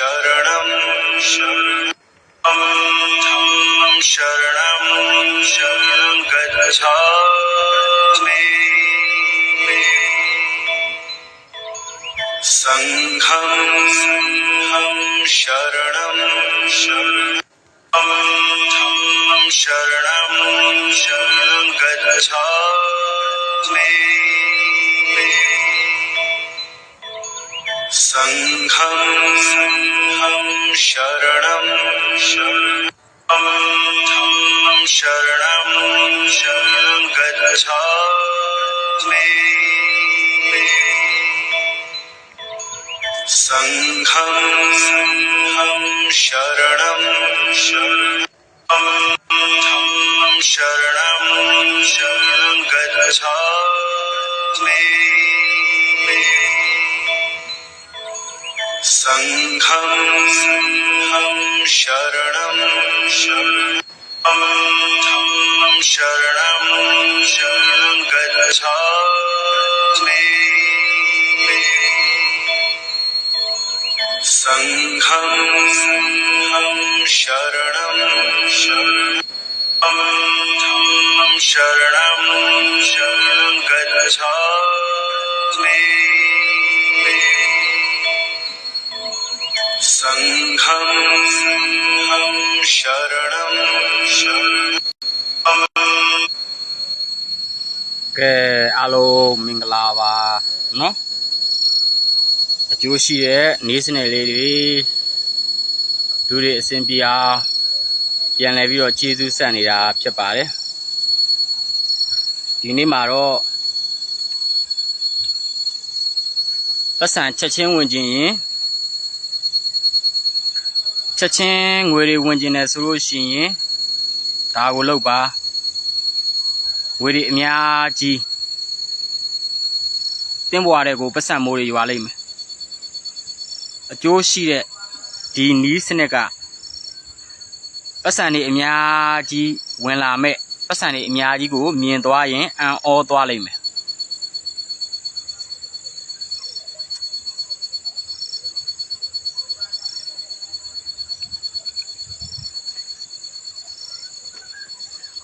शरणं शरणं शरणं शरणं गच्छामि सङ्घं सङ्घं शरणं शरणं शरणं शरणं गच्छामि सङ्घं सङ्घं शरणं शरणं शरणं शरणं गच्छामि सङ्घं सङ्घं शरणं शरणं शरणं शरणं गच्छामि सङ्घं सङ्घं शरणं शरणं शरणं शरणं गच्छामि सङ्घं सङ्घं शरणं शरणं शरणं शरणं गच्छामि सङ्घं सङ्घं शरणं शरणं ကဲအားလုံးမင်္ဂလာပါเนาะအကျိုးရှိတဲ့နေစနယ်လေးတွေလူတွေအစဉ်ပြေအောင်ပြန်လဲပြီးတော့ကျေးဇူးဆက်နေတာဖြစ်ပါတယ်ဒီနေ့မှာတော့ပတ်စံချက်ချင်းဝင်ခြင်းရင် ချက်ချင်းငွေတွေဝင်ခြင်းနဲ့ဆိုလို့ရှိရင်ဒါကိုလုပ်ပါငွေတွေအများကြီးတင်းပွားတဲ့ကိုပတ်စံမိုးတွေရွာလိမ့်မယ်အကျိုးရှိတဲ့ဒီနီးစနစ်ကပတ်စံတွေအများကြီးဝင်လာမဲ့ပတ်စံတွေအများကြီးကိုမြင်သွားရင်အံ့ဩသွားလိမ့်မယ်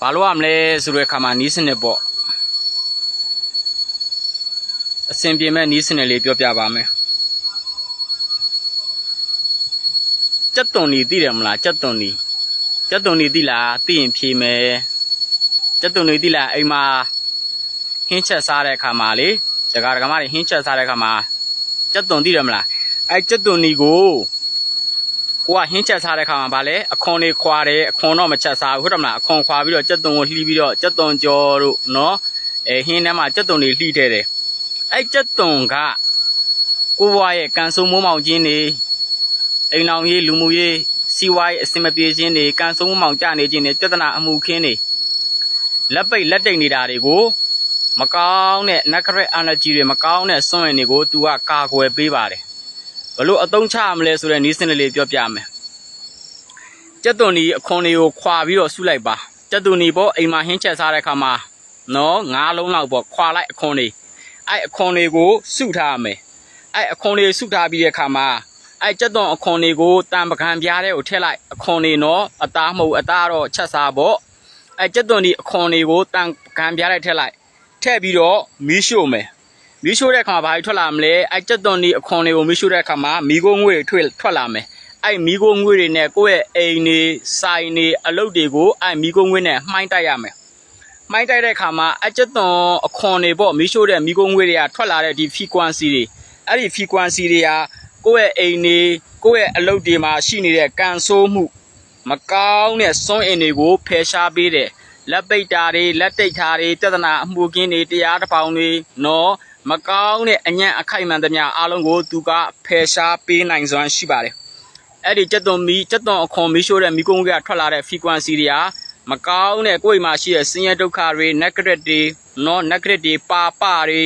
ဘာလို့ရမလဲဆိုတဲ့အခါမှာနီးစနစ်ပေါ့အဆင်ပြေမဲ့နီးစနစ်လေးပြောပြပါမယ်ကြက်သွန်နီသိတယ်မလားကြက်သွန်နီကြက်သွန်နီသိလားသိရင်ဖြေမယ်ကြက်သွန်နီသိလားအိမ်မှာဟင်းချက်စားတဲ့အခါမှာလေဒကာဒကာမတွေဟင်းချက်စားတဲ့အခါမှာကြက်သွန်သိတယ်မလားအဲကြက်သွန်နီကို ကိုကဟင်းချက်စားတဲ့ခါမှာဗာလဲအခွန်တွေခွာတယ်အခွန်တော့မချက်စားဘူးဟုတ်တယ်မလားအခွန်ခွာပြီးတော့ကြက်သွန်ကိုလှီးပြီးတော့ကြက်သွန်ကြော်တို့နော်အဲဟင်းထဲမှာကြက်သွန်တွေလှီးထဲတယ်အဲကြက်သွန်ကကိုဘွားရဲ့ကန်ဆုံမိုးမောင်ချင်းတွေအိမ်လောင်ရေးလူမှုရေးစီးပွားရေးအစင်မပြေခြင်းတွေကန်ဆုံမိုးမောင်ကြနေခြင်းတွေပြဿနာအမှုခင်းတွေလက်ပိတ်လက်တိတ်နေတာတွေကိုမကောင်းတဲ့ negative energy တွေမကောင်းတဲ့စွန့်ရည်တွေကို तू ကကာကွယ်ပေးပါတယ် ဘလို့အတုံးချရမလဲဆိုတဲ့နီးစနစ်လေးပြောပြမယ်ကြက်သွန်ဒီအခွန်တွေကိုခွာပြီးတော့ဆုလိုက်ပါကြက်သွန်ဒီပေါ့အိမ်မှာဟင်းချက်စားတဲ့ခါမှာနော်ငါးလုံးလောက်ပေါ့ခွာလိုက်အခွန်တွေအဲ့အခွန်တွေကိုဆုထားရမယ်အဲ့အခွန်တွေဆုထားပြီးတဲ့ခါမှာအဲ့ကြက်သွန်အခွန်တွေကိုတံပကံပြားတဲ့ကိုထည့်လိုက်အခွန်တွေနော်အသားမဟုတ်အသားတော့ချက်စားပေါ့အဲ့ကြက်သွန်ဒီအခွန်တွေကိုတံပကံပြားတဲ့ထည့်လိုက်ထည့်ပြီးတော့မီးရှို့မယ် မီးရှို့တဲ့အခါမှာဘာကြီးထွက်လာမလဲအဲကြက်သွန်ဒီအခွန်တွေကိုမီးရှို့တဲ့အခါမှာမီးခိုးငွေတွေထွက်ထွက်လာမယ်အဲမီးခိုးငွေတွေနဲ့ကိုယ့်ရဲ့အိမ်တွေဆိုင်တွေအလုပ်တွေကိုအဲမီးခိုးငွေနဲ့မှိုင်းတိုက်ရမယ်မှိုင်းတိုက်တဲ့အခါမှာအကြက်သွန်အခွန်တွေပေါ့မီးရှို့တဲ့မီးခိုးငွေတွေကထွက်လာတဲ့ဒီ frequency တွေအဲ့ဒီ frequency တွေကကိုယ့်ရဲ့အိမ်တွေကိုယ့်ရဲ့အလုပ်တွေမှာရှိနေတဲ့ကန်ဆိုးမှုမကောင်းတဲ့စွန့်အင်တွေကိုဖယ်ရှားပေးတယ်လက်ပိတ်တာတွေလက်တိတ်တာတွေပြဿနာအမှုကင်းတွေတရားတစ်ပေါင်းတွေနော် မကောင်းတဲ့အညံ့အခိုက်အမှန်သမျှအားလုံးကိုသူကဖယ်ရှားပေးနိုင်စွမ်းရှိပါတယ်။အဲ့ဒီကြက်သွန်မီကြက်သွန်အခွန်မီရှိုးတဲ့မီကုန်းကထွက်လာတဲ့ frequency တွေကမကောင်းတဲ့ကိုယ်မှာရှိတဲ့ဆင်းရဲဒုက္ခတွေ negative တွေ non negative တွေပါပတွေ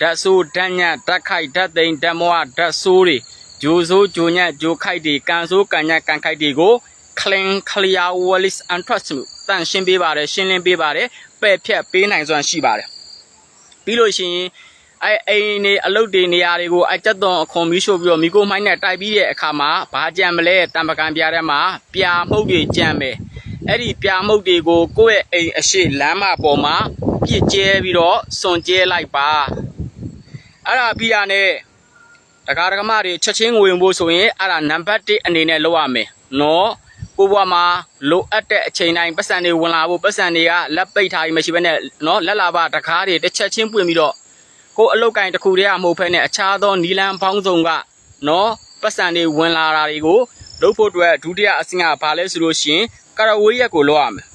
ဓာတ်ဆိုးဓာတ်ညက်ဓာတ်ခိုက်ဓာတ်သိမ်ဓာတ်မွားဓာတ်ဆိုးတွေဂျိုဆိုးဂျိုညက်ဂျိုခိုက်တွေကန်ဆိုးကန်ညက်ကန်ခိုက်တွေကို clean clear wallis and trust မှုတန့်ရှင်းပေးပါတယ်ရှင်းလင်းပေးပါတယ်ပယ်ဖြတ်ပေးနိုင်စွမ်းရှိပါတယ်ပြီးလို့ရှိရင် အဲအိမ်နေအလုတ်တွေနေရာတွေကိုအကြက်သွန်အခွန်မီးရှို့ပြီးတော့မိကိုမိုင်းနဲ့တိုက်ပြီးတဲ့အခါမှာဘာကြံမလဲတံပကံပြားထဲမှာပြာမှုတ်တွေကြံမယ်အဲ့ဒီပြာမှုတ်တွေကိုကိုယ့်ရဲ့အိမ်အရှိလမ်းမပေါ်မှာပြစ်ကျဲပြီးတော့စွန်ကျဲလိုက်ပါအဲ့ဒါပြီးရနဲ့တကားတကမတွေချက်ချင်းငွေဝင်ဖို့ဆိုရင်အဲ့ဒါနံပါတ်1အနေနဲ့လုပ်ရမယ်နော်ကိုဘွားမှာလိုအပ်တဲ့အချိန်တိုင်းပတ်စံတွေဝင်လာဖို့ပတ်စံတွေကလက်ပိတ်ထားပြီးမရှိဘဲနဲ့နော်လက်လာပါတကားတွေတစ်ချက်ချင်းပွင့်ပြီးတော့ ကိုယ်အလုတ်ကင်တစ်ခုတည်းကမဟုတ်ဖ ೇನೆ အခြားသောနီလန်းပေါင်းစုံကနော်ပတ်စံတွေဝင်လာတာတွေကိုလုပ်ဖို့အတွက်ဒုတိယအဆင့်ကဘာလဲဆိုလို့ရှိရင်ကရဝေးရက်ကိုလုပ်ရမယ်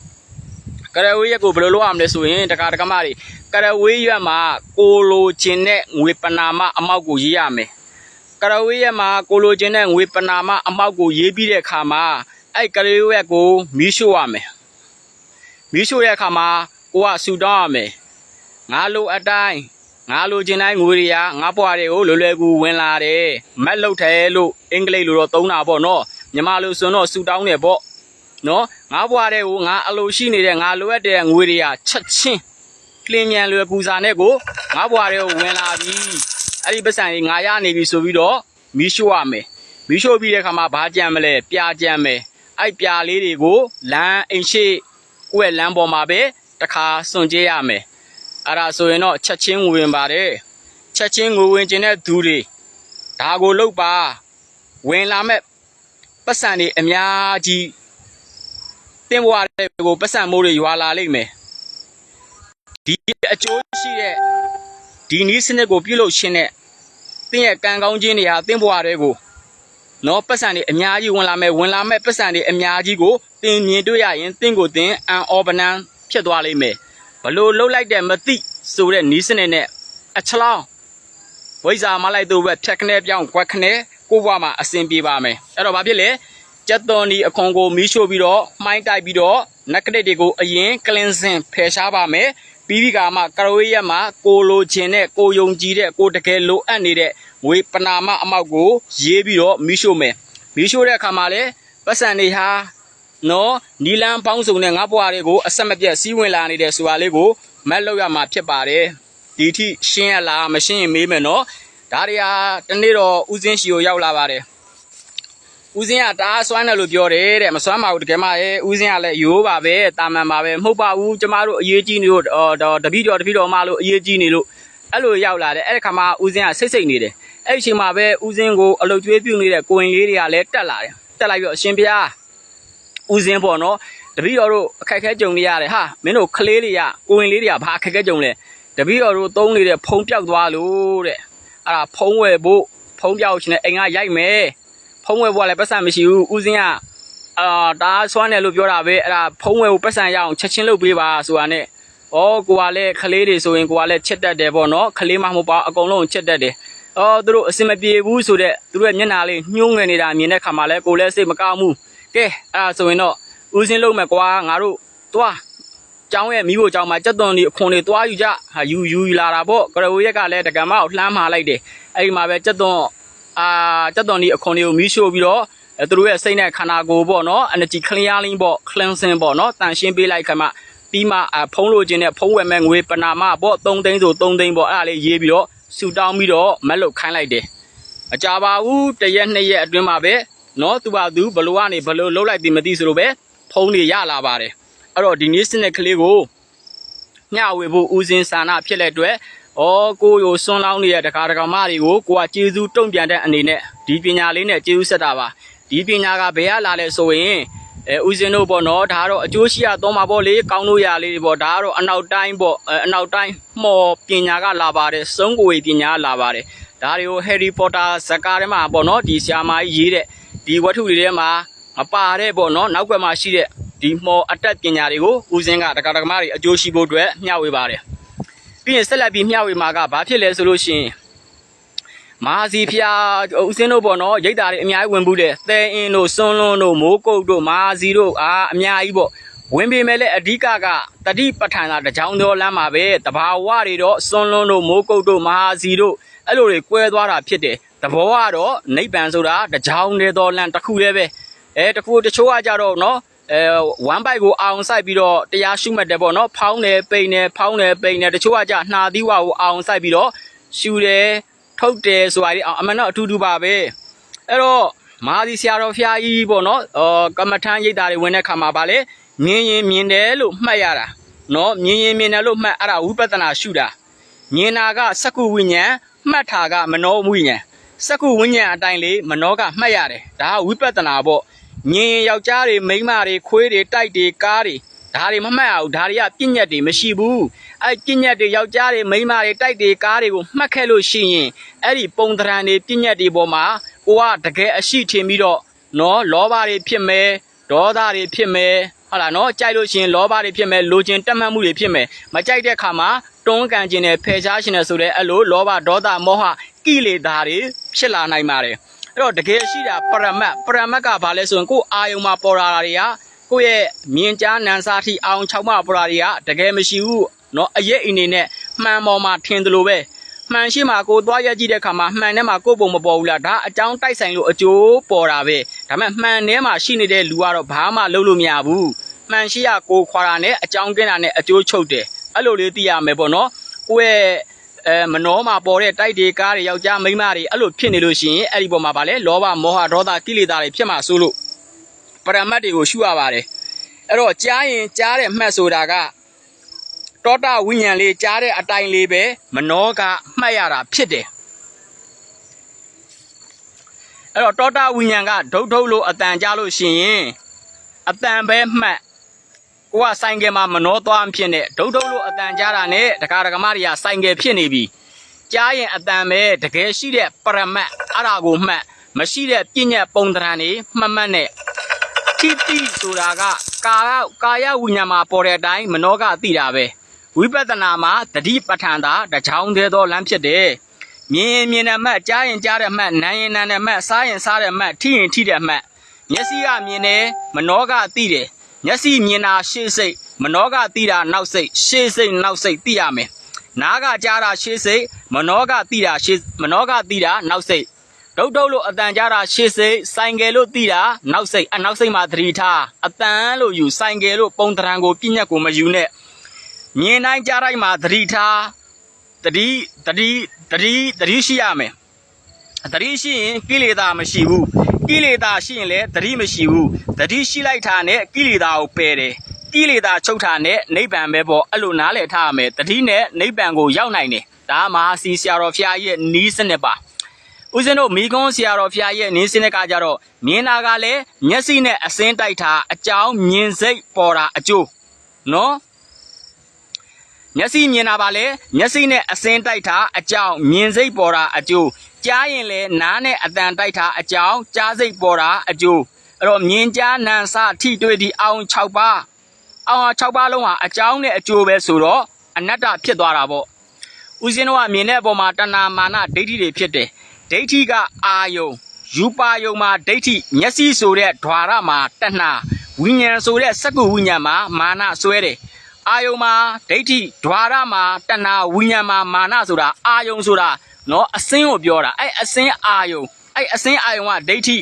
ကရဝေးရက်ကိုဘယ်လိုလုပ်ရမလဲဆိုရင်တက္ကရာတက္ကမတွေကရဝေးရက်မှာကိုလိုချင်တဲ့ငွေပနာမအမောက်ကိုရေးရမယ်ကရဝေးရက်မှာကိုလိုချင်တဲ့ငွေပနာမအမောက်ကိုရေးပြီးတဲ့အခါမှာအဲ့ကရဝေးရက်ကိုမီးရှို့ရမယ်မီးရှို့တဲ့အခါမှာကိုကဆူတောင်းရမယ်ငါလိုအတိုင်း ငါလိုချင်တိုင်းငွေတွေကငါဘွားတွေကိုလွယ်လွယ်ကူဝင်လာတယ်မက်လုတ်တယ်လို့အင်္ဂလိပ်လိုတော့သုံးတာပေါ့နော်မြန်မာလိုဆိုတော့ဆူတောင်းတယ်ပေါ့နော်ငါဘွားတွေကိုငါအလိုရှိနေတဲ့ငါလိုအပ်တဲ့ငွေတွေကချက်ချင်းကလင်းမြန်လွယ်ကူစာနဲ့ကိုငါဘွားတွေကိုဝင်လာပြီအဲ့ဒီပတ်စံကြီးငါရနေပြီဆိုပြီးတော့မီးရှို့ရမယ်မီးရှို့ပြီးတဲ့ခါမှာဘာကြံမလဲပြာကြံမယ်အဲ့ပြာလေးတွေကိုလမ်းအိမ်ရှိကိုယ့်ရဲ့လမ်းပေါ်မှာပဲတစ်ခါစွန့်ကြဲရမယ် အဲ့ဒါဆိုရင်တော့ချက်ချင်းငွေဝင်ပါတယ်ချက်ချင်းငွေဝင်ခြင်းတဲ့သူတွေဒါကိုလုပ်ပါဝင်လာမဲ့ပတ်စံတွေအများကြီးတင်းဘွားတွေကိုပတ်စံမိုးတွေရွာလာလိမ့်မယ်ဒီအကျိုးရှိတဲ့ဒီနည်းစနစ်ကိုပြုလုပ်ခြင်းနဲ့တင်းရဲ့ကံကောင်းခြင်းတွေဟာတင်းဘွားတွေကိုနော်ပတ်စံတွေအများကြီးဝင်လာမဲ့ဝင်လာမဲ့ပတ်စံတွေအများကြီးကိုတင်းမြင်တွေ့ရရင်တင်းကိုတင်းအန်အော်ပနန်ဖြစ်သွားလိမ့်မယ် ဘလို့လှုပ်လိုက်တဲ့မသိဆိုတဲ့နီးစနစ်နဲ့အချလောင်းဝိဇာမလိုက်တော့ပဲဖြတ်ခနဲ့ပြောင်းကွက်ခနဲ့ကိုဘွားမှာအစဉ်ပြေပါမယ်အဲ့တော့ဘာဖြစ်လဲကြက်သွန်ဒီအခွန်ကိုမီးရှို့ပြီးတော့မှိုင်းတိုက်ပြီးတော့နက်ကရက်တွေကိုအရင်ကလင်းစင်ဖယ်ရှားပါမယ်ပြီးပြီးကမှကရဝေးရက်မှာကိုလိုချင်တဲ့ကိုယုံကြည်တဲ့ကိုတကယ်လိုအပ်နေတဲ့ငွေပနာမအမောက်ကိုရေးပြီးတော့မီးရှို့မယ်မီးရှို့တဲ့အခါမှာလဲပတ်စံတွေဟာ နော်နီလန်းပေါင်းစုံနဲ့ငါးဘွားတွေကိုအဆက်မပြတ်စီးဝင်လာနေတဲ့ဆိုတာလေးကိုမက်လောက်ရမှာဖြစ်ပါတယ်ဒီထိရှင်းရလားမရှင်းရင်မေးမယ်နော်ဒါတွေဟာတနေ့တော့ဦးစင်းရှီကိုရောက်လာပါတယ်ဦးစင်းကတအားစွမ်းတယ်လို့ပြောတယ်တဲ့မစွမ်းပါဘူးတကယ်မှရဲ့ဦးစင်းကလည်းရိုးပါပဲတာမန်ပါပဲမဟုတ်ပါဘူးကျမတို့အရေးကြီးနေလို့အော်တော့တပည့်တော်တပည့်တော်မလို့အရေးကြီးနေလို့အဲ့လိုရောက်လာတယ်အဲ့ဒီခါမှာဦးစင်းကစိတ်စိတ်နေတယ်အဲ့ဒီအချိန်မှာပဲဦးစင်းကိုအလုတ်ကျွေးပြုတ်နေတဲ့ကိုရင်လေးတွေကလည်းတက်လာတယ်တက်လိုက်ပြီးတော့အရှင်ဘုရား ဦးစင်းပေါ့နော်တပည့်တော်တို့အခက်အခဲကြုံနေရတယ်ဟာမင်းတို့ကလေးတွေကကိုဝင်လေးတွေကဘာအခက်အခဲကြုံလဲတပည့်တော်တို့သုံးနေတဲ့ဖုံပြောက်သွားလို့တဲ့အဲ့ဒါဖုံဝယ်ဖို့ဖုံပြောက်ရှင်နဲ့အိမ်ကရိုက်မယ်ဖုံဝယ်ဖို့ကလည်းပတ်စံမရှိဘူးဦးစင်းကအာဒါဆွမ်းတယ်လို့ပြောတာပဲအဲ့ဒါဖုံဝယ်ဖို့ပတ်စံရအောင်ချက်ချင်းလုပ်ပေးပါဆိုတာနဲ့ဩကိုကလည်းကလေးတွေဆိုရင်ကိုကလည်းချက်တတ်တယ်ပေါ့နော်ကလေးမှမဟုတ်ပါအကုန်လုံးချက်တတ်တယ်အော်သူတို့အစင်မပြေဘူးဆိုတော့သူတို့ရဲ့မျက်နှာလေးညှိုးငယ်နေတာမြင်တဲ့ခါမှာလဲကိုလည်းစိတ်မကောင်းဘူး ကဲအဲ့ဒါဆိုရင်တော့ဦးစင်းလုံးမယ်ကွာငါတို့သွားကျောင်းရဲ့မိဖို့ကျောင်းမှာကြက်သွန်ဒီအခွန်တွေသွားယူကြဟာယူယူလာတာပေါ့ကရဝရက်ကလည်းတကံမအောင်လှမ်းမာလိုက်တယ်အဲ့ဒီမှာပဲကြက်သွန်အာကြက်သွန်ဒီအခွန်တွေကိုမီးရှို့ပြီးတော့အဲသူတို့ရဲ့စိတ်နဲ့ခန္ဓာကိုယ်ပေါ့နော် energy clearing ပေါ့ cleansing ပေါ့နော်တန်ရှင်းပေးလိုက်ခါမှပြီးမှအဖုံးလို့ခြင်းနဲ့ဖုံးဝယ်မဲ့ငွေပနာမပေါ့3သိန်းဆို3သိန်းပေါ့အဲ့ဒါလေးရေးပြီးတော့ဆူတောင်းပြီးတော့မက်လုတ်ခိုင်းလိုက်တယ်အကြပါဘူးတစ်ရက်နှစ်ရက်အတွင်းမှာပဲ နော်သူပါသူဘလို့ကနေဘလို့လှုပ်လိုက်တယ်မသိဆိုလို့ပဲဖုံးတွေရလာပါတယ်အဲ့တော့ဒီနေ့စနစ်ကလေးကိုညဝေဖို့ဦးစဉ်ဆန္ဒဖြစ်လက်အတွက်ဩကိုရိုစွန်းလောင်းနေတဲ့တကားတကားမတွေကိုကိုကကျေးဇူးတုံ့ပြန်တဲ့အနေနဲ့ဒီပညာလေးနဲ့ကျေးဇူးဆက်တာပါဒီပညာကဘယ်ရလာလဲဆိုရင်အဲဦးဇင်းတို့ပေါ့နော်ဒါကတော့အကျိုးရှိရတော့မှာပေါ့လေကောင်းလို့ရလေးပေါ့ဒါကတော့အနောက်တိုင်းပေါ့အနောက်တိုင်းမှော်ပညာကလာပါတယ်စုံကိုဝေပညာကလာပါတယ်ဒါတွေကို Harry Potter ဇာတ်ကားထဲမှာပေါ့နော်ဒီဆရာမကြီးရေးတဲ့ ဒီဝတ္ထုတွေထဲမှာမပါတဲ့ပေါ့နော်နောက်ွယ်မှာရှိတဲ့ဒီမော်အတက်ပညာတွေကိုဦးစင်းကတက္ကရာမတွေအကျိုးရှိဖို့အတွက်မျှဝေပါတယ်ပြီးရင်ဆက်လက်ပြီးမျှဝေမှာကဘာဖြစ်လဲဆိုလို့ရှိရင်မဟာစီဖျားဦးစင်းတို့ပေါ့နော်ရိတ်တာတွေအများကြီးဝင်ဘူးတဲ့သဲအင်းတို့စွန်းလွန်းတို့မိုးကုတ်တို့မဟာစီတို့အာအများကြီးပေါ့ဝင်ပေမဲ့လည်းအဓိကကတတိပဋ္ဌာန်သာတစ်ကြောင်တော်လမ်းမှာပဲတဘာဝတွေတော့စွန်းလွန်းတို့မိုးကုတ်တို့မဟာစီတို့အဲ့လိုတွေကွဲသွားတာဖြစ်တယ် သဘောကတော့နိဗ္ဗာန်ဆိုတာတကြောင်တည်းသောလမ်းတစ်ခုတည်းပဲအဲတခုတချို့ကကြတော့နော်အဲဝမ်ဘိုက်ကိုအောင်ဆိုင်ပြီးတော့တရားရှုမှတ်တယ်ပေါ့နော်ဖောင်းတယ်ပိန်တယ်ဖောင်းတယ်ပိန်တယ်တချို့ကကြနှာသီးဝါကိုအောင်ဆိုင်ပြီးတော့ရှူတယ်ထုတ်တယ်ဆိုတာဒီအောင်အမှန်တော့အထူးတူပါပဲအဲ့တော့မဟာဒီဆရာတော်ဖျားကြီးပေါ့နော်အော်ကမ္မထမ်းရိတ်တာတွေဝင်တဲ့ခါမှာဗာလေမြင်ရင်မြင်တယ်လို့မှတ်ရတာနော်မြင်ရင်မြင်တယ်လို့မှတ်အဲ့ဒါဝိပဿနာရှုတာမြင်တာကစက္ကုဝိညာဉ်မှတ်တာကမနောဝိညာဉ် စက္ကုဝိညာဉ်အတိုင်းလေးမနောကမှတ်ရတယ်ဒါကဝိပဿနာပေါ့မြင်ရင်ယောက်ျားတွေမိန်းမတွေခွေးတွေတိုက်တွေကားတွေဒါတွေမမှတ်အောင်ဒါတွေကပြည့်ညက်တွေမရှိဘူးအဲပြည့်ညက်တွေယောက်ျားတွေမိန်းမတွေတိုက်တွေကားတွေကိုမှတ်ခဲ့လို့ရှိရင်အဲ့ဒီပုံသဏ္ဍာန်တွေပြည့်ညက်တွေပေါ်မှာကိုကတကယ်အရှိထင်ပြီးတော့နော်လောဘတွေဖြစ်မယ်ဒေါသတွေဖြစ်မယ် ဟုတ်လားနော်ကြိုက်လို့ရှင်လောဘတွေဖြစ်မယ်လိုချင်တက်မှတ်မှုတွေဖြစ်မယ်မကြိုက်တဲ့အခါမှာတွန်းကန်ခြင်းနဲ့ဖယ်ရှားခြင်းနဲ့ဆိုတဲ့အဲ့လိုလောဘဒေါသမောဟကိလေသာတွေဖြစ်လာနိုင်ပါတယ်အဲ့တော့တကယ်ရှိတာပရမတ်ပရမတ်ကဘာလဲဆိုရင်ကိုယ်အာယုံမှာပေါ်လာတာတွေကကိုယ့်ရဲ့မြင်ကြားနံစားထိအာယုံ၆မှာပေါ်လာတွေကတကယ်မရှိဘူးနော်အရေးအိမ်နေနဲ့မှန်ပေါ်မှာထင်တယ်လို့ပဲ မှန်ရှိမှာကိုယ်သွားရကြည့်တဲ့ခါမှာမှန်ထဲမှာကိုယ့်ပုံမပေါ်ဘူးလားဒါအကြောင်းတိုက်ဆိုင်လို့အကျိုးပေါ်တာပဲဒါပေမဲ့မှန်ထဲမှာရှိနေတဲ့လူကတော့ဘာမှလုပ်လို့မရဘူးမှန်ရှိရကိုယ်ခွာတာနဲ့အကြောင်းကင်းတာနဲ့အကျိုးချုပ်တယ်အဲ့လိုလေးသိရမယ်ပေါ့နော်ကိုယ့်ရဲ့အဲမနှောမှာပေါ်တဲ့တိုက်တွေကားတွေယောက်ျားမိန်းမတွေအဲ့လိုဖြစ်နေလို့ရှိရင်အဲ့ဒီပေါ်မှာဗာလဲလောဘမောဟဒေါသကိလေသာတွေဖြစ်မှာစိုးလို့ပရမတ်တွေကိုရှုရပါတယ်အဲ့တော့ကြားရင်ကြားတဲ့မှတ်ဆိုတာက တောတာဝိညာဉ်လေးကြားတဲ့အတိုင်းလေးပဲမနှောကမှတ်ရတာဖြစ်တယ်အဲ့တော့တောတာဝိညာဉ်ကဒုတ်ဒုတ်လို့အတန်ကြားလို့ရှိရင်အတန်ပဲမှတ်ကိုကဆိုင်ကယ်မှာမနှောသွားမဖြစ်နဲ့ဒုတ်ဒုတ်လို့အတန်ကြားတာနဲ့တကားတကမတွေကဆိုင်ကယ်ဖြစ်နေပြီကြားရင်အတန်ပဲတကယ်ရှိတဲ့ပရမတ်အဲ့ဒါကိုမှတ်မရှိတဲ့ပြဉ္ညတ်ပုံသဏ္ဍာန်တွေမှတ်မှတ်နဲ့ထိတိဆိုတာကကာယကာယဝိညာဉ်မှာပေါ်တဲ့အတိုင်းမနောကသိတာပဲ ဝိပဿနာမှာတတိပဋ္ဌာန်သာတစ်ချောင်းသေးသောလမ်းဖြစ်တယ်မြင်ရင်မြင်တဲ့မှတ်ကြားရင်ကြားတဲ့မှတ်နားရင်နားတဲ့မှတ်စားရင်စားတဲ့မှတ်ထိရင်ထိတဲ့မှတ်မျက်စိကမြင်တယ်မနောကသိတယ်မျက်စိမြင်တာရှေ့စိတ်မနောကသိတာနောက်စိတ်ရှေ့စိတ်နောက်စိတ်သိရမယ်နားကကြားတာရှေ့စိတ်မနောကသိတာရှေ့မနောကသိတာနောက်စိတ်ဒုတ်ဒုတ်လို့အတန်ကြတာရှေ့စိတ်ဆိုင်ကယ်လို့တီးတာနောက်စိတ်အနောက်စိတ်မှာသတိထားအတန်လို့ယူဆိုင်ကယ်လို့ပုံတရံကိုပြည့်ညက်ကိုမယူနဲ့ မြင်တိုင်းကြားတိုင်းမှာသတိထားတတိတတိတတိတတိရှိရမယ်တတိရှိရင်ကိလေသာမရှိဘူးကိလေသာရှိရင်လည်းတတိမရှိဘူးတတိရှိလိုက်တာနဲ့ကိလေသာကိုပယ်တယ်ကိလေသာချုပ်တာနဲ့နိဗ္ဗာန်ပဲပေါ့အဲ့လိုနားလည်ထားရမယ်တတိနဲ့နိဗ္ဗာန်ကိုရောက်နိုင်တယ်ဒါမဟာစီဆရာတော်ဖျားကြီးရဲ့နီးစနစ်ပါဦးဇင်းတို့မိကုံးဆရာတော်ဖျားရဲ့နင်းစင်းတဲ့ကကြတော့မြင်တာကလည်းမျက်စိနဲ့အစင်းတိုက်တာအကြောင်းမြင်စိတ်ပေါ်တာအကျိုးနော် မျက်စိမြင်တာပါလေမျက်စိနဲ့အစင်းတိုက်တာအကြောင်းမြင်စိတ်ပေါ်တာအကျိုးကြားရင်လည်းနားနဲ့အတန်တိုက်တာအကြောင်းကြားစိတ်ပေါ်တာအကျိုးအဲ့တော့မြင်ကြားနံစထိတွေ့သည့်အောင်6ပါးအောင်6ပါးလုံးဟာအကြောင်းနဲ့အကျိုးပဲဆိုတော့အနတ္တဖြစ်သွားတာပေါ့ဦးဇင်းတော်ကမြင်တဲ့အပေါ်မှာတဏှာမာနဒိဋ္ဌိတွေဖြစ်တယ်ဒိဋ္ဌိကအာယုံယူပါယုံမှာဒိဋ္ဌိမျက်စိဆိုတဲ့ဓွာရမှာတဏှာဝိညာဉ်ဆိုတဲ့စကုဝိညာဉ်မှာမာနဆွဲတယ် အာယုံမှာဒိဋ္ဌိဓွာရမှာတဏှာဝိညာဉ်မှာမာနဆိုတာအာယုံဆိုတာနော်အစင်းကိုပြောတာအဲ့အစင်းအာယုံအဲ့အစင်းအာယုံကဒိဋ္ဌိ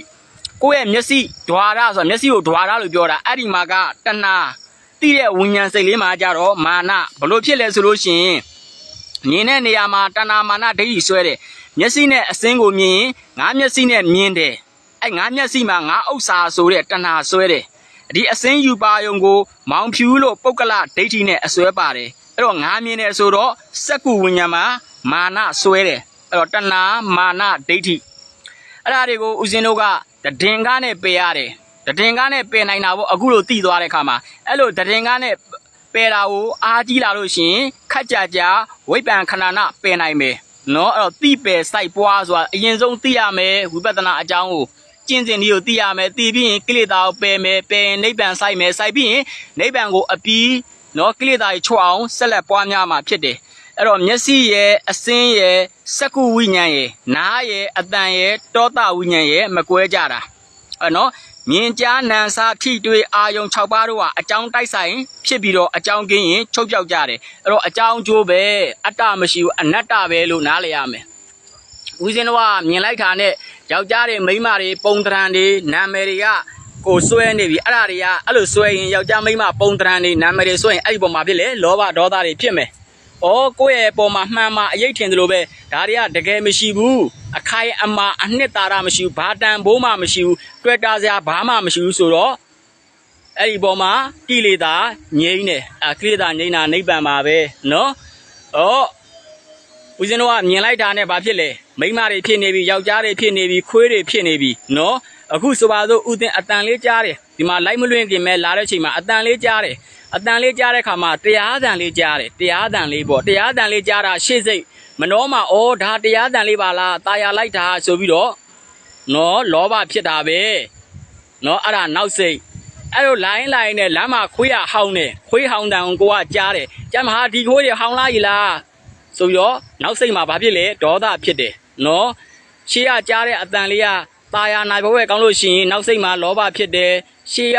ကိုယ့်ရဲ့မျက်စိဓွာရဆိုတာမျက်စိကိုဓွာရလို့ပြောတာအဲ့ဒီမှာကတဏှာတိတဲ့ဝိညာဉ်စိတ်လေးမှာကြတော့မာနဘလို့ဖြစ်လဲဆိုလို့ရှိရင်မြင်တဲ့နေရာမှာတဏှာမာနဒိဋ္ဌိဆွဲတယ်မျက်စိနဲ့အစင်းကိုမြင်ရင်ငါမျက်စိနဲ့မြင်တယ်အဲ့ငါမျက်စိမှာငါဥစ္စာဆိုတဲ့တဏှာဆွဲတယ် ဒီအစင်းယူပါယုံကို မောင်ဖြူလို့ပုဂ္ဂလဒိဋ္ဌိနဲ့အစွဲပါတယ်အဲ့တော့ငါမြင်တယ်ဆိုတော့စက္ကုဝိညာဉ်မှာမာနဆွဲတယ်အဲ့တော့တဏမာနဒိဋ္ဌိအဲ့ဒါတွေကိုဦးဇင်းတို့ကတည်င်ကားနဲ့ပယ်ရတယ်တည်င်ကားနဲ့ပယ်နိုင်တာပေါ့အခုလိုတည်သွားတဲ့ခါမှာအဲ့လိုတည်င်ကားနဲ့ပယ်တာကိုအားကြီးလာလို့ရှရင်ခက်ကြကြဝိပ္ပံခဏနာပယ်နိုင်မယ်နော်အဲ့တော့တိပယ်စိုက်ပွားဆိုတာအရင်ဆုံးသိရမယ်ဝိပဿနာအကြောင်းကို ကျင့်စဉ်ဒီကိုသိရမယ်သိပြီးရင်ကိလေသာကိုပယ်မယ်ပယ်ရင်နိဗ္ဗာန်စိုက်မယ်စိုက်ပြီးရင်နိဗ္ဗာန်ကိုအပြီးနော်ကိလေသာတွေချွတ်အောင်ဆက်လက်ပွားများမှာဖြစ်တယ်အဲ့တော့မျက်စိရဲ့အစင်းရဲ့စက္ကုဝိညာဉ်ရဲ့နားရဲ့အတန်ရဲ့တောတာဝိညာဉ်ရဲ့မကွဲကြတာအဲ့နော်မြင်ကြားနံစာထိတွေ့အာယုံ6ပါးတို့ဟာအကြောင်းတိုက်ဆိုင်ဖြစ်ပြီးတော့အကြောင်းကင်းရင်ချုပ်ပြောက်ကြတယ်အဲ့တော့အကြောင်းကျိုးပဲအတ္တမရှိဘူးအနတ္တပဲလို့နားလည်ရမယ် ဦးဇင်းတော်ကမြင်လိုက်တာနဲ့ယောက်ျားတွေမိန်းမတွေပုံတရံတွေနာမည်တွေကကိုဆွဲနေပြီအဲ့ဒါတွေကအဲ့လိုဆွဲရင်ယောက်ျားမိန်းမပုံတရံတွေနာမည်တွေဆွဲရင်အဲ့ဒီပုံမှာဖြစ်လေလောဘဒေါသတွေဖြစ်မယ်ဩကိုယ့်ရဲ့ပုံမှာမှန်မှာအရေးထင်တယ်လို့ပဲဒါတွေကတကယ်မရှိဘူးအခိုင်အမာအနှစ်သာရမရှိဘူးဘာတန်ဘိုးမှမရှိဘူးတွေ့တာစရာဘာမှမရှိဘူးဆိုတော့အဲ့ဒီပုံမှာကိလေသာငြိမ့်တယ်အကိလေသာငြိမ့်တာနိဗ္ဗာန်ပါပဲနော်ဩ ဦးဇင်းတို့ကမြင်လိုက်တာနဲ့ဘာဖြစ်လဲမိန်းမတွေဖြစ်နေပြီယောက်ျားတွေဖြစ်နေပြီခွေးတွေဖြစ်နေပြီနော်အခုဆိုပါစို့ဦးသင်အတန်လေးကြားတယ်ဒီမှာလိုက်မလွင့်ခင်မဲ့လာတဲ့ချိန်မှာအတန်လေးကြားတယ်အတန်လေးကြားတဲ့ခါမှာတရားတန်လေးကြားတယ်တရားတန်လေးပေါ့တရားတန်လေးကြားတာရှေ့စိတ်မနှောမှာဩဒါတရားတန်လေးပါလားตายာလိုက်တာဆိုပြီးတော့နော်လောဘဖြစ်တာပဲနော်အဲ့ဒါနောက်စိတ်အဲ့လိုလိုင်းလိုင်းနဲ့လမ်းမှာခွေးရဟောင်းနေခွေးဟောင်းတန်ကိုကကြားတယ်ကြားမှာဟာဒီခွေးတွေဟောင်းလားကြီးလား ဆိုပြီးတော့နောက်စိတ်မှာဘာဖြစ်လဲဒေါသဖြစ်တယ်နော်ရှေးကကြားတဲ့အတန်လေးကตาယာနိုင်ဘဝဲကောင်းလို့ရှိရင်နောက်စိတ်မှာလောဘဖြစ်တယ်ရှေးက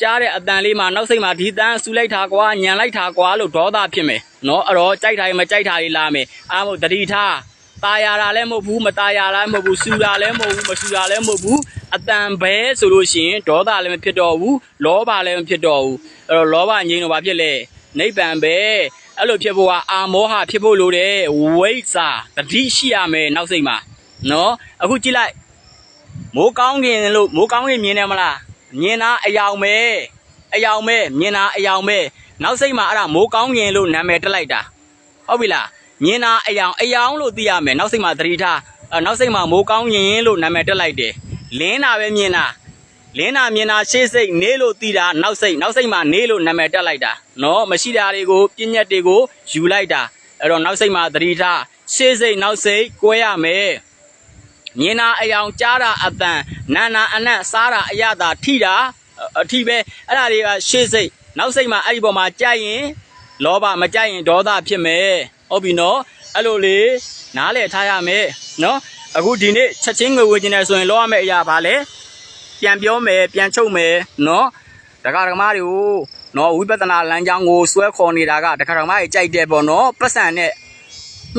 ကြားတဲ့အတန်လေးမှာနောက်စိတ်မှာဒီတန်းဆူလိုက်တာကွာညံလိုက်တာကွာလို့ဒေါသဖြစ်မယ်နော်အဲ့တော့ကြိုက်တာရင်မကြိုက်တာလေးလာမယ်အားမို့တတိထားตาယာတာလည်းမဟုတ်ဘူးမตาယာလည်းမဟုတ်ဘူးဆူတာလည်းမဟုတ်ဘူးမဆူတာလည်းမဟုတ်ဘူးအတန်ပဲဆိုလို့ရှိရင်ဒေါသလည်းမဖြစ်တော့ဘူးလောဘလည်းမဖြစ်တော့ဘူးအဲ့တော့လောဘငြိမ်းတော့ဘာဖြစ်လဲနိဗ္ဗာန်ပဲ အဲ့လိုဖြစ်ဖို့ကအာမောဟဖြစ်ဖို့လိုတယ်ဝိဇ္ဇာတတိရှိရမယ်နောက်စိတ်မှာနော်အခုကြည့်လိုက်မိုးကောင်းကင်လို့မိုးကောင်းကင်မြင်တယ်မလားမြင်တာအယောင်ပဲအယောင်ပဲမြင်တာအယောင်ပဲနောက်စိတ်မှာအဲ့ဒါမိုးကောင်းကင်လို့နာမည်တက်လိုက်တာဟုတ်ပြီလားမြင်တာအယောင်အယောင်လို့သိရမယ်နောက်စိတ်မှာသတိထားအဲ့နောက်စိတ်မှာမိုးကောင်းကင်လို့နာမည်တက်လိုက်တယ်လင်းတာပဲမြင်တာ လင်းနာမြင်တာရှေ့စိတ်နေလို့တီးတာနောက်စိတ်နောက်စိတ်မှာနေလို့နာမည်တက်လိုက်တာနော်မရှိတာတွေကိုပြည့်ညက်တွေကိုယူလိုက်တာအဲ့တော့နောက်စိတ်မှာသတိထားရှေ့စိတ်နောက်စိတ်ကွဲရမယ်မြင်တာအယောင်ကြားတာအတန်နာနာအနက်စားတာအရသာထိတာအထိပဲအဲ့ဒါတွေကရှေ့စိတ်နောက်စိတ်မှာအဲ့ဒီပေါ်မှာကြိုက်ရင်လောဘမကြိုက်ရင်ဒေါသဖြစ်မယ်ဟုတ်ပြီနော်အဲ့လိုလေနားလည်ထားရမယ်နော်အခုဒီနေ့ချက်ချင်းငွေဝေချင်တယ်ဆိုရင်လောရမယ့်အရာဘာလဲ ပြန်ပြောမယ်ပြန်ချုပ်မယ်နော်တက္ကရာမတွေကိုနော်ဝိပဿနာလမ်းကြောင်းကိုဆွဲခေါ်နေတာကတက္ကရာမတွေကြိုက်တယ်ပေါ့နော်ပတ်စံနဲ့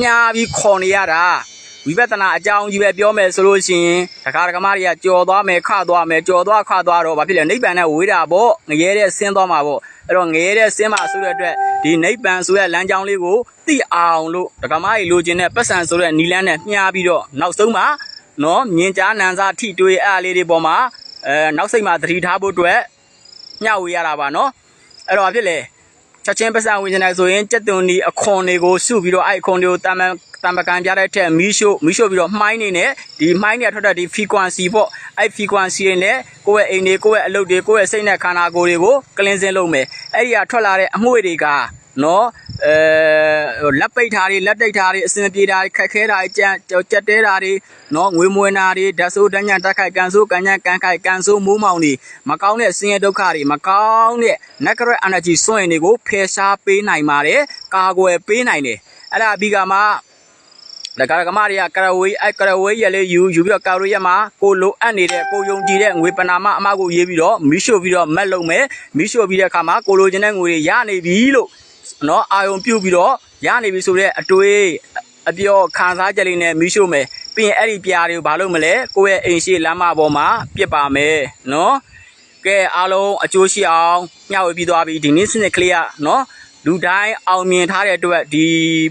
ညားပြီးခေါ်နေရတာဝိပဿနာအကြောင်းကြီးပဲပြောမယ်ဆိုလို့ရှိရင်တက္ကရာမတွေကကြော်သွားမယ်ခသွားမယ်ကြော်သွားခသွားတော့ဘာဖြစ်လဲနိဗ္ဗာန်နဲ့ဝေးတာပေါ့ငရဲတဲ့ဆင်းသွားမှာပေါ့အဲ့တော့ငရဲတဲ့ဆင်းမှာဆိုတဲ့အတွက်ဒီနိဗ္ဗာန်ဆိုတဲ့လမ်းကြောင်းလေးကိုသိအောင်လို့တက္ကရာမတွေလိုချင်တဲ့ပတ်စံဆိုတဲ့နီလန်းနဲ့မျှပြီးတော့နောက်ဆုံးမှာနော်မြင်ကြားနံစာထိတွေးအားလေးတွေပေါ်မှာ အဲနောက်စိတ်မှာသတိထားဖို့အတွက်မျှဝေရတာပါနော်အဲ့တော့ဘာဖြစ်လဲချက်ချင်းပတ်စံဝင်နေဆိုရင်ကြက်သွန်ဒီအခွန်တွေကိုစုပြီးတော့အဲ့အခွန်တွေကိုတမန်တမကန်ပြတဲ့ထက်မီးရှို့မီးရှို့ပြီးတော့မှိုင်းနေနဲ့ဒီမှိုင်းနေထွက်တဲ့ဒီ frequency ပေါ့အဲ့ frequency တွေနဲ့ကိုယ့်ရဲ့အိမ်တွေကိုယ့်ရဲ့အလုပ်တွေကိုယ့်ရဲ့စိတ်နဲ့ခန္ဓာကိုယ်တွေကို cleansing လုပ်မယ်အဲ့ဒီကထွက်လာတဲ့အမွှေတွေကနော် အဲလက်ပိတ်ထားတွေလက်တိတ်ထားတွေအစင်ပြေတာတွေခက်ခဲတာတွေကြက်ကြက်တဲတာတွေနော်ငွေမွေနာတွေဓာတ်ဆိုးတညံတက်ခိုက်ကန်ဆိုးကန်ညံကန်ခိုက်ကန်ဆိုးမိုးမောင်တွေမကောင်းတဲ့ဆင်းရဲဒုက္ခတွေမကောင်းတဲ့ negative energy စွန့်ရင်တွေကိုဖယ်ရှားပေးနိုင်ပါတယ်ကာကွယ်ပေးနိုင်တယ်အဲ့ဒါအပြီးကမှလကရကမတွေကကရဝေးအဲကရဝေးရလေးယူယူပြီးတော့ကာရိုရက်မှာကိုလိုအပ်နေတဲ့ကိုယုံကြည်တဲ့ငွေပနာမအမကိုရေးပြီးတော့မီးရှို့ပြီးတော့မက်လုံးမယ်မီးရှို့ပြီးတဲ့အခါမှာကိုလိုချင်တဲ့ငွေတွေရနေပြီလို့ နော်အာယုံပြုတ်ပြီးတော့ရနေပြီဆိုတဲ့အတွေးအပြောခံစားချက်လေးနဲ့မီးရှို့မယ်ပြီးရင်အဲ့ဒီပြားတွေကိုဘာလုပ်မလဲကိုယ့်ရဲ့အိမ်ရှိလမ်းမပေါ်မှာပြစ်ပါမယ်နော်ကဲအားလုံးအကျိုးရှိအောင်မျှဝေပြီးသွားပြီဒီနေ့စနစ်ကလေးကနော် လူတိုင်းအောင်မြင်ထားတဲ့အတွက်ဒီ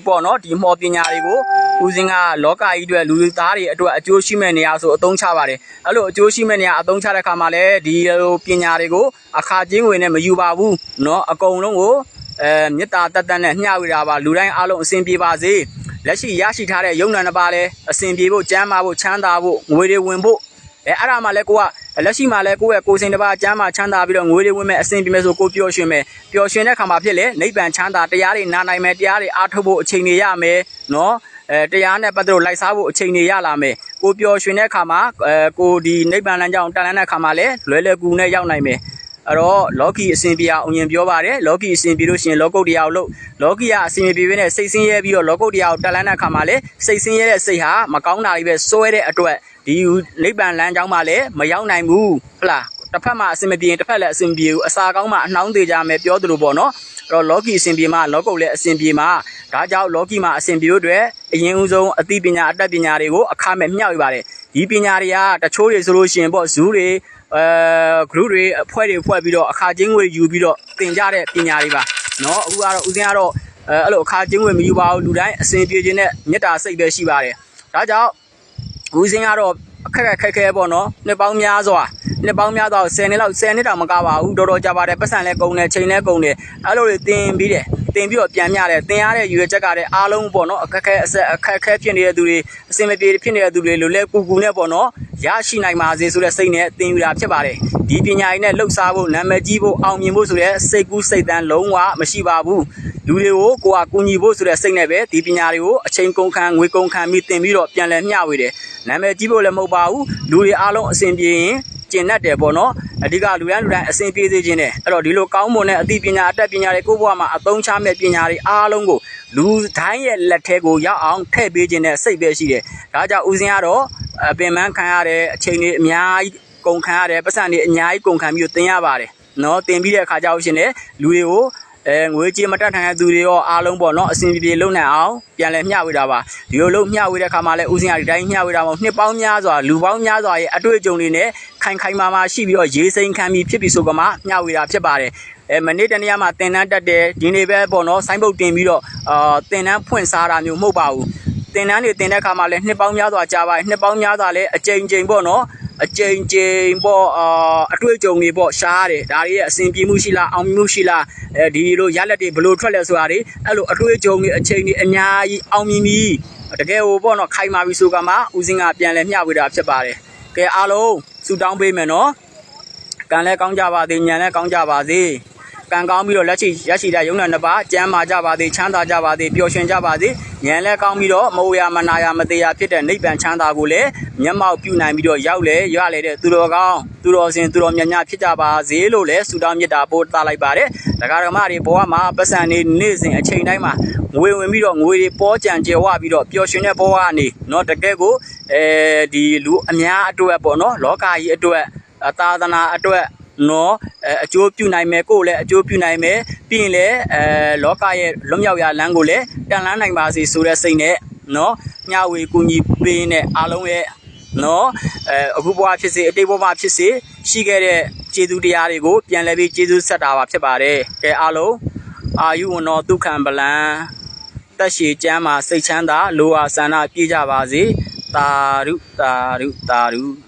ပေါ့နော်ဒီမော်ပညာတွေကိုဦးစင်းကလောကကြီးအတွက်လူသားတွေအတွက်အကျိုးရှိမဲ့နေရာဆိုအသုံးချပါတယ်အဲ့လိုအကျိုးရှိမဲ့နေရာအသုံးချတဲ့အခါမှာလည်းဒီလိုပညာတွေကိုအခါချင်းဝင်နဲ့မယူပါဘူးเนาะအကုန်လုံးကို အဲမေတ္တာတတ်တတ်နဲ့မျှဝေတာပါလူတိုင်းအားလုံးအစဉ်ပြေပါစေလက်ရှိရရှိထားတဲ့ယုံနာနှစ်ပါးလည်းအစဉ်ပြေဖို့ကျမ်းမာဖို့ချမ်းသာဖို့ငွေတွေဝင်ဖို့အဲအဲ့ဒါမှလည်းကိုကလက်ရှိမှလည်းကိုယ့်ရဲ့ကိုယ်စိန်တစ်ပါးအကျမ်းမှာချမ်းသာပြီးတော့ငွေတွေဝင်မဲ့အစဉ်ပြေမဲ့ဆိုကိုပျော်ရွှင်မယ်ပျော်ရွှင်တဲ့ခါမှာဖြစ်လေနိဗ္ဗာန်ချမ်းသာတရားတွေနာနိုင်မယ်တရားတွေအားထုတ်ဖို့အချိန်တွေရမယ်နော်အဲတရားနဲ့ပတ်သက်လို့လိုက်စားဖို့အချိန်တွေရလာမယ်ကိုပျော်ရွှင်တဲ့ခါမှာအဲကိုဒီနိဗ္ဗာန်လမ်းကြောင်းတန်လန်းတဲ့ခါမှာလည်းလွယ်လွယ်ကူနဲ့ရောက်နိုင်မယ် အဲ့တော့လောကီအစဉ်ပြေအောင်ရင်ပြောပါတယ်လောကီအစဉ်ပြေလို့ရှိရင်လောကုတ်တရားကိုလို့လောကီကအစဉ်ပြေပဲနဲ့စိတ်ဆင်းရဲပြီးတော့လောကုတ်တရားကိုတက်လန်းတဲ့ခါမှာလည်းစိတ်ဆင်းရဲတဲ့စိတ်ဟာမကောင်းတာတွေပဲစွဲတဲ့အတွက်ဒီနိဗ္ဗာန်လမ်းကြောင်းမှာလည်းမရောက်နိုင်ဘူးဟုတ်လားတစ်ဖက်မှာအစဉ်မပြေရင်တစ်ဖက်လည်းအစဉ်ပြေဘူးအစာကောင်းမှအနှောင်းသေးကြမယ်ပြောသလိုပေါ့နော်အဲ့တော့လောကီအစဉ်ပြေမှာလောကုတ်လည်းအစဉ်ပြေမှာဒါကြောင့်လောကီမှာအစဉ်ပြေလို့အတွက်အရင်ဦးဆုံးအသိပညာအတတ်ပညာတွေကိုအခမဲ့မျှဝေပါတယ်ဒီပညာတွေကတချို့တွေဆိုလို့ရှိရင်ပေါ့ဇူးတွေ အဲ group တွေအဖွဲ့တွေဖွဲ့ပြီးတော့အခါချင်းငွေယူပြီးတော့သင်ကြတဲ့ပညာတွေပါနော်အခုကတော့ဦးစင်းကတော့အဲအဲ့လိုအခါချင်းငွေမယူပါဘူးလူတိုင်းအစဉ်ပြေခြင်းနဲ့မေတ္တာစိတ်ပဲရှိပါတယ်ဒါကြောင့်ဦးစင်းကတော့အခက်ခက်ခက်ခဲပေါ့နော်နှစ်ပေါင်းများစွာနှစ်ပေါင်းများစွာ10နှစ်လောက်10နှစ်တောင်မကပါဘူးတော်တော်ကြပါတယ်ပတ်စံလဲကုန်တယ်ချိန်လဲကုန်တယ်အဲ့လိုတွေသင်ပြီးတယ် တင်ပြီးတော့ပြန်မြတယ်တင်ရတဲ့ရွေချက်ကတဲ့အားလုံးပေါ့နော်အခက်ခဲအဆက်အခက်ခဲဖြစ်နေတဲ့သူတွေအစင်မပြေဖြစ်နေတဲ့သူတွေလိုလဲကူကူနဲ့ပေါ့နော်ရရှိနိုင်ပါစေဆိုတဲ့စိတ်နဲ့တင်ယူတာဖြစ်ပါတယ်ဒီပညာရည်နဲ့လှုပ်ရှားဖို့နာမည်ကြီးဖို့အောင်မြင်ဖို့ဆိုတဲ့စိတ်ကူးစိတ်တန်းလုံးဝမရှိပါဘူးလူတွေကိုကိုယ်ကကူညီဖို့ဆိုတဲ့စိတ်နဲ့ပဲဒီပညာတွေကိုအချိန်ကုန်ခံငွေကုန်ခံပြီးတင်ပြီးတော့ပြန်လဲမျှဝေတယ်နာမည်ကြီးဖို့လည်းမဟုတ်ပါဘူးလူတွေအားလုံးအဆင်ပြေရင် ကျင်တတ်တယ်ပေါ့နော်အဓိကလူတိုင်းလူတိုင်းအစဉ်ပြေးသေးခြင်းနဲ့အဲ့တော့ဒီလိုကောင်းမွန်တဲ့အသိပညာအတတ်ပညာတွေကိုယ့်ဘဝမှာအသုံးချမဲ့ပညာတွေအားလုံးကိုလူတိုင်းရဲ့လက်ထဲကိုရောက်အောင်ထည့်ပေးခြင်းနဲ့စိတ်ပဲရှိတယ်ဒါကြောင့်ဦးစင်းကတော့အပင်ပန်းခံရတဲ့အချိန်တွေအများကြီးကုန်ခံရတယ်ပတ်စံတွေအများကြီးကုန်ခံပြီးတော့တင်ရပါတယ်နော်တင်ပြီးတဲ့အခါကျတော့ရှင်လေလူတွေကို အဲငွေကြေးမတက်ထိုင်တဲ့သူတွေရောအားလုံးပေါ့နော်အစဉ်ပြေပြေလုံနိုင်အောင်ပြန်လဲမျှဝေတာပါဒီလိုလုံးမျှဝေတဲ့အခါမှာလဲဦးစင်းကဒီတိုင်းမျှဝေတာမဟုတ်နှစ်ပေါင်းများစွာလူပေါင်းများစွာရဲ့အတွေ့အကြုံတွေနဲ့ခိုင်ခိုင်မာမာရှိပြီးတော့ရေးစိမ်ခံပြီးဖြစ်ပြီးဆိုကမှမျှဝေတာဖြစ်ပါတယ်အဲမနေ့တနေ့မှတင်တန်းတက်တယ်ဒီနေ့ပဲပေါ့နော်ဆိုင်းဘုတ်တင်ပြီးတော့အာတင်တန်းဖွင့်စားတာမျိုးမဟုတ်ပါဘူးတင်တန်းတွေတင်တဲ့အခါမှာလဲနှစ်ပေါင်းများစွာကြာပါတယ်နှစ်ပေါင်းများစွာလဲအကြိမ်ကြိမ်ပေါ့နော် အကြိမ်ကြိမ်ပေါ့အာအတွေ့အကြုံတွေပေါ့ရှားတယ်ဒါတွေရဲ့အစဉ်ပြေမှုရှိလားအောင်မြင်မှုရှိလားအဲဒီလိုရလက်တွေဘယ်လိုထွက်လဲဆိုတာတွေအဲ့လိုအတွေ့အကြုံတွေအချိန်တွေအများကြီးအောင်မြင်ပြီးတကယ်ဟိုပေါ့နော်ခိုင်မာပြီဆိုကမှဦးစင်းကပြန်လဲမျှဝေတာဖြစ်ပါတယ်ကဲအားလုံးဆူတောင်းပေးမယ်နော်ကံလဲကောင်းကြပါသေးညံလဲကောင်းကြပါသေး ကံကောင်းပြီးတော့လက်ရှိရရှိတဲ့ရုံးနဲ့နှစ်ပါးကျမ်းမာကြပါသေးချမ်းသာကြပါသေးပျော်ရွှင်ကြပါသေးဉာဏ်လဲကောင်းပြီးတော့မဝရမနာရမသေးရဖြစ်တဲ့နိဗ္ဗာန်ချမ်းသာကိုလည်းမျက်မှောက်ပြုနိုင်ပြီးတော့ရောက်လေရလေတဲ့သူတော်ကောင်းသူတော်စင်သူတော်မြတ်များဖြစ်ကြပါစေလို့လည်းဆုတောင်းမေတ္တာပို့သလိုက်ပါတယ်တရားဓမ္မတွေဘဝမှာပတ်စံနေနေ့စဉ်အချိန်တိုင်းမှာငွေဝင်ပြီးတော့ငွေတွေပေါ်ကြံကြယ်ဝပြီးတော့ပျော်ရွှင်တဲ့ဘဝကနေเนาะတကယ်ကိုအဲဒီလူအများအတွက်ပေါ့เนาะလောကကြီးအတွက်အသာသနာအတွက် နော်အဲအကျိုးပြုနိုင်မယ်ကိုယ်လည်းအကျိုးပြုနိုင်မယ်ပြီးရင်လည်းအဲလောကရဲ့လွတ်မြောက်ရာလမ်းကိုလည်းတန်လန်းနိုင်ပါစေဆိုတဲ့စိတ်နဲ့နော်မျှဝေကူညီပေးတဲ့အားလုံးရဲ့နော်အဲအခုဘဝဖြစ်စေအတိတ်ဘဝဖြစ်စေရှိခဲ့တဲ့ကျေးဇူးတရားတွေကိုပြန်လဲပြီးကျေးဇူးဆက်တာပါဖြစ်ပါတယ်ကဲအားလုံးအာယုဝနောဒုက္ခံပလံတက်ရှိကျမ်းမှာစိတ်ချမ်းသာလိုအားဆန္ဒပြည့်ကြပါစေတာရုတာရုတာရု